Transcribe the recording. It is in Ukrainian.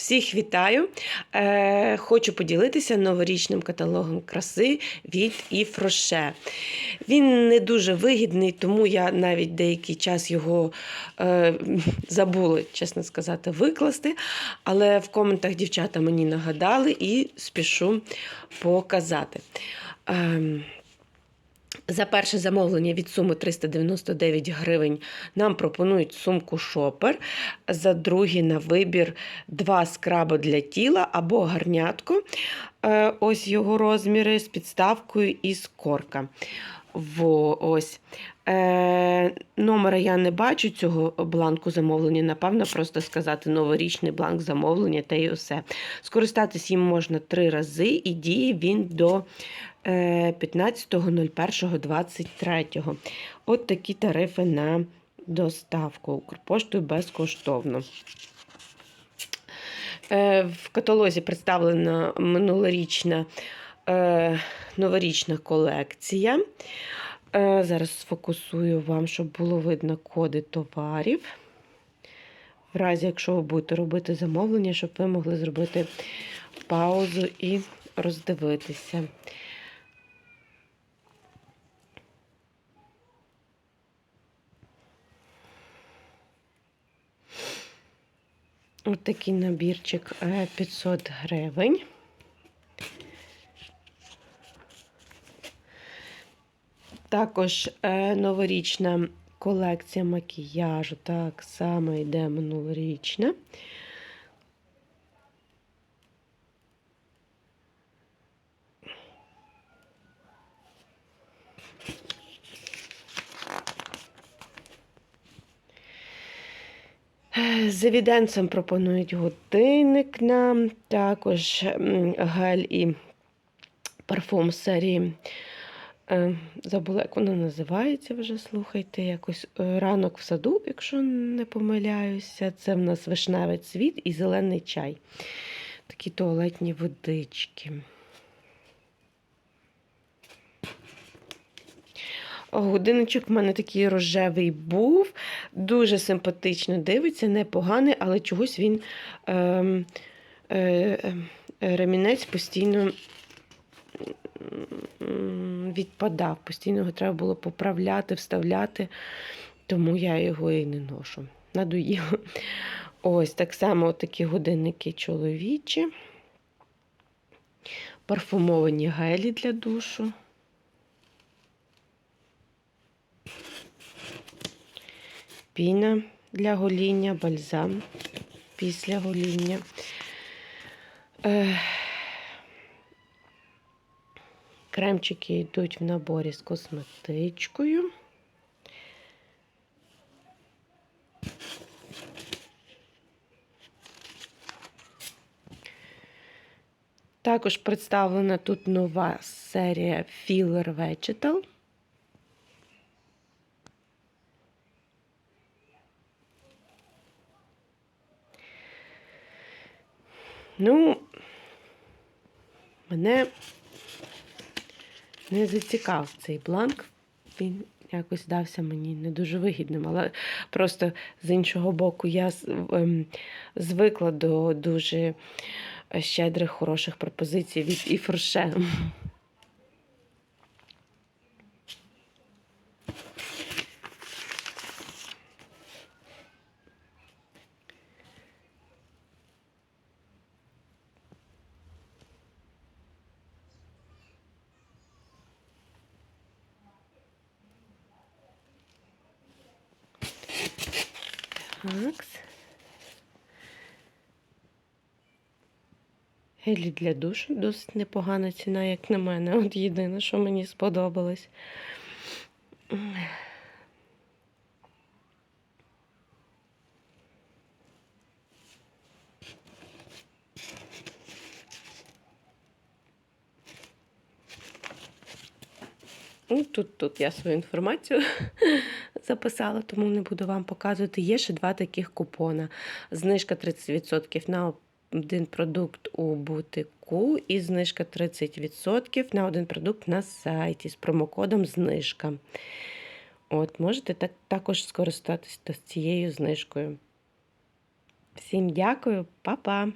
Всіх вітаю! Е, хочу поділитися новорічним каталогом краси від Yves Rocher. Він не дуже вигідний, тому я навіть деякий час його е, забула, чесно сказати, викласти. Але в коментах дівчата мені нагадали і спішу показати. Е, за перше замовлення від суми 399 гривень нам пропонують сумку шопер. За друге на вибір два скраби для тіла або гарнятко. Е, Ось його розміри з підставкою і з корка. Во, ось. Е, номера я не бачу цього бланку замовлення. Напевно, просто сказати новорічний бланк замовлення та й усе. Скористатись їм можна три рази, і діє він до 15.01.23. От такі тарифи на доставку Укрпоштою безкоштовно. Е, В каталозі представлена минулорічна е, новорічна колекція. Е, Зараз сфокусую вам, щоб було видно коди товарів. В разі, якщо ви будете робити замовлення, щоб ви могли зробити паузу і роздивитися. Ось такий набірчик е, 500 гривень. Також е, новорічна колекція макіяжу, так само йде минулорічна. З евіденсом пропонують годинник нам, також гель і парфум серії. Е, Забула, як воно називається вже, слухайте, якось е, ранок в саду, якщо не помиляюся. Це в нас вишневий цвіт і зелений чай. Такі туалетні водички. Годинничок в мене такий рожевий був, дуже симпатично дивиться, непоганий, але чогось він е, е, е, ремінець постійно відпадав. Постійно його треба було поправляти, вставляти, тому я його і не ношу. Надоїло. Ось так само такі годинники чоловічі, парфумовані гелі для душу. Піна для гоління, бальзам після гоління. Е, Кремчики йдуть в наборі з косметичкою. Також представлена тут нова серія Filler Vegetal. Ну, мене не зацікав цей бланк. Він якось дався мені не дуже вигідним, але просто з іншого боку, я ем, звикла до дуже щедрих, хороших пропозицій від Іфорше. Так. Гелі для душу досить непогана ціна, як на мене. От єдине, що мені сподобалось. Ну, Тут, тут я свою інформацію записала, тому не буду вам показувати. Є ще два таких купона. Знижка 30% на один продукт у бутику і знижка 30% на один продукт на сайті з промокодом знижка. От, Можете так, також скористатися цією знижкою. Всім дякую, па-па!